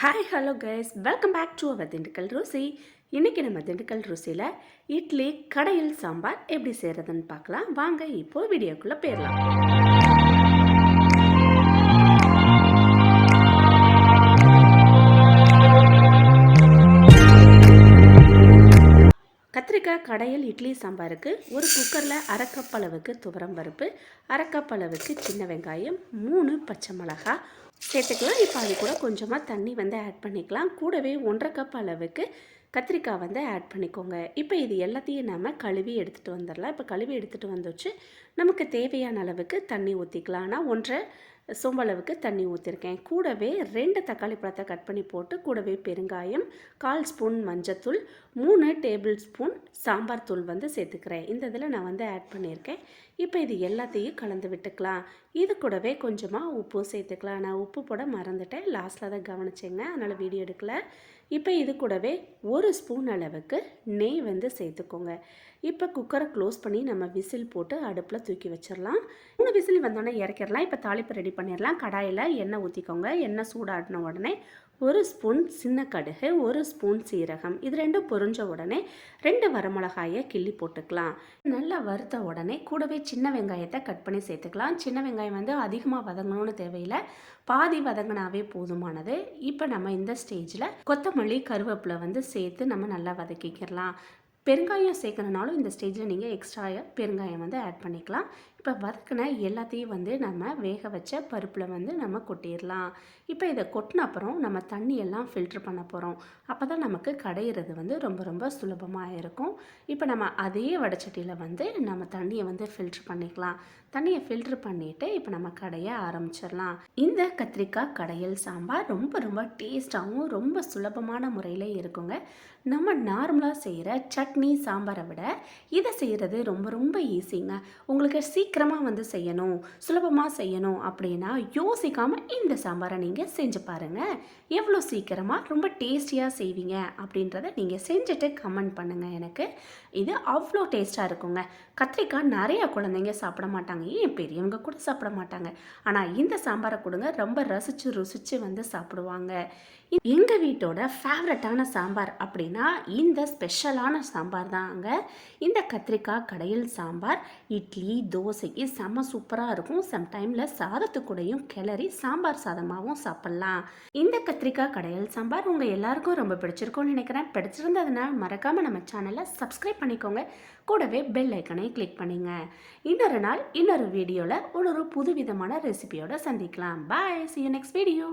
Hi hello guys welcome back to our Dindigul Ruchi இன்றைக்கி நம்ம திண்டுக்கல் ருசியில் இட்லி கடையில் சாம்பார் எப்படி செய்கிறதுன்னு பார்க்கலாம். வாங்க இப்போ வீடியோக்குள்ளே போயிடலாம். கத்திரிக்காய் கடையில் இட்லி சாம்பாருக்கு ஒரு குக்கரில் அரை கப் அளவுக்கு துவரம் பருப்பு அரை கப் அளவுக்கு சின்ன வெங்காயம் மூணு பச்சை மிளகாய் சேர்த்துக்கலாம். இப்போ அது கூட கொஞ்சமாக தண்ணி வந்து ஆட் பண்ணிக்கலாம். கூடவே ஒன்றரை கப் அளவுக்கு கத்திரிக்காய் வந்து ஆட் பண்ணிக்கோங்க. இப்போ இது எல்லாத்தையும் நம்ம கழுவி எடுத்துகிட்டு வந்துடலாம். இப்போ கழுவி எடுத்துகிட்டு வந்துச்சு. நமக்கு தேவையான அளவுக்கு தண்ணி ஊற்றிக்கலாம் ஆனால் ஒன்றரை சொம்பளவுக்கு தண்ணி ஊற்றிருக்கேன் கூடவே ரெண்டு தக்காளி பழத்தை கட் பண்ணி போட்டு கூடவே பெருங்காயம் கால் ஸ்பூன் மஞ்சத்தூள் மூணு டேபிள் ஸ்பூன் சாம்பார் தூள் வந்து சேர்த்துக்கிறேன். இந்த இதில் நான் வந்து ஆட் பண்ணியிருக்கேன். இப்போ இது எல்லாத்தையும் கலந்து விட்டுக்கலாம். இது கூடவே கொஞ்சமாக உப்பும் சேர்த்துக்கலாம். நான் உப்பு போட மறந்துட்டேன். லாஸ்ட்டில் தான் கவனிச்சேங்க. அதனால் வீடியோ எடுக்கல. இப்போ இது கூடவே ஒரு ஸ்பூன் அளவுக்கு நெய் வந்து சேர்த்துக்கோங்க. இப்போ குக்கரை க்ளோஸ் பண்ணி நம்ம விசில் போட்டு அடுப்பில் தூக்கி வச்சிடலாம் மூணு விசில் வந்தோடனே இறக்கிடலாம் இப்போ தாளிப்பு ரெடி பண்ணிடலாம் கடாயில் எண்ணெய் ஊற்றிக்கோங்க எண்ணெய் சூடாடின உடனே ஒரு ஸ்பூன் சின்ன கடுகு ஒரு ஸ்பூன் சீரகம். இது ரெண்டும் பொரிஞ்ச உடனே ரெண்டு வரமிளகாயை கிள்ளி போட்டுக்கலாம். நல்லா வறுத்த உடனே கூடவே சின்ன வெங்காயத்தை கட் பண்ணி சேர்த்துக்கலாம். சின்ன வெங்காயம் வந்து அதிகமாக வதங்கணும்னு தேவையில்லை. பாதி வதங்கினாவே போதுமானது. இப்போ நம்ம இந்த ஸ்டேஜில் கொத்தமல்லி கருவேப்பிலை வந்து சேர்த்து நம்ம நல்லா வதக்கிக்கிறலாம் பெருங்காயம் சேர்க்கணுனாலும் இந்த ஸ்டேஜில் நீங்கள் எக்ஸ்ட்ரா பெருங்காயம் வந்து ஆட் பண்ணிக்கலாம். இப்போ வதக்கின எல்லாத்தையும் வந்து நம்ம வேக வச்ச பருப்பில் வந்து நம்ம கொட்டிடலாம் இப்போ இதை கொட்டின அப்புறம் நம்ம தண்ணி எல்லாம் ஃபில்ட்ரு பண்ண போகிறோம் அப்போ தான் நமக்கு கடையிறது வந்து ரொம்ப ரொம்ப சுலபமாக இருக்கும். இப்போ நம்ம அதே வடச்சட்டியில் வந்து நம்ம தண்ணியை வந்து ஃபில்ட்ரு பண்ணிக்கலாம். தண்ணியை ஃபில்ட்ரு பண்ணிவிட்டு இப்போ நம்ம கடையை ஆரம்பிச்சிடலாம் இந்த கத்திரிக்காய் கடையல் சாம்பார் ரொம்ப ரொம்ப டேஸ்ட்டாகவும் ரொம்ப சுலபமான முறையில் இருக்குங்க. நம்ம நார்மலாக செய்கிற சட்னி சாம்பாரை விட இதை செய்கிறது ரொம்ப ரொம்ப ஈஸிங்க உங்களுக்கு சீக்கிரம் சீக்கிரமாக வந்து செய்யணும் சுலபமாக செய்யணும் அப்படின்னா யோசிக்காமல் இந்த சாம்பாரை நீங்கள் செஞ்சு பாருங்கள் எவ்வளோ சீக்கிரமாக ரொம்ப டேஸ்டியாக செய்வீங்க அப்படின்றத நீங்கள் செஞ்சுட்டு கமெண்ட் பண்ணுங்கள் எனக்கு. இது அவ்வளோ டேஸ்ட்டாக இருக்குங்க. கத்திரிக்காய் நிறையா குழந்தைங்க சாப்பிட மாட்டாங்க. ஏன் பெரியவங்க கூட சாப்பிட மாட்டாங்க. ஆனால் இந்த சாம்பாரை கொடுங்க. ரொம்ப ரசித்து ருசித்து வந்து சாப்பிடுவாங்க. எங்கள் வீட்டோட ஃபேவரட்டான சாம்பார் அப்படின்னா இந்த ஸ்பெஷலான சாம்பார் தாங்க. இந்த கத்திரிக்காய் கடையில் சாம்பார் இட்லி தோசை தோசைக்கு செம்ம சூப்பராக இருக்கும். சம்டைமில் சாதத்துக்கூடையும் கிளறி சாம்பார் சாதமாகவும் சாப்பிட்லாம். இந்த கத்திரிக்காய் கடையில் சாம்பார் உங்கள் எல்லாருக்கும் ரொம்ப பிடிச்சிருக்கும்னு நினைக்கிறேன். பிடிச்சிருந்ததுனால் மறக்காமல் நம்ம சேனலை சப்ஸ்கிரைப் பண்ணிக்கோங்க. கூடவே பெல் ஐக்கனை கிளிக் பண்ணுங்க. இன்னொரு நாள் இன்னொரு வீடியோவில் ஒரு புதுவிதமான ரெசிபியோட சந்திக்கலாம். Bye see you next video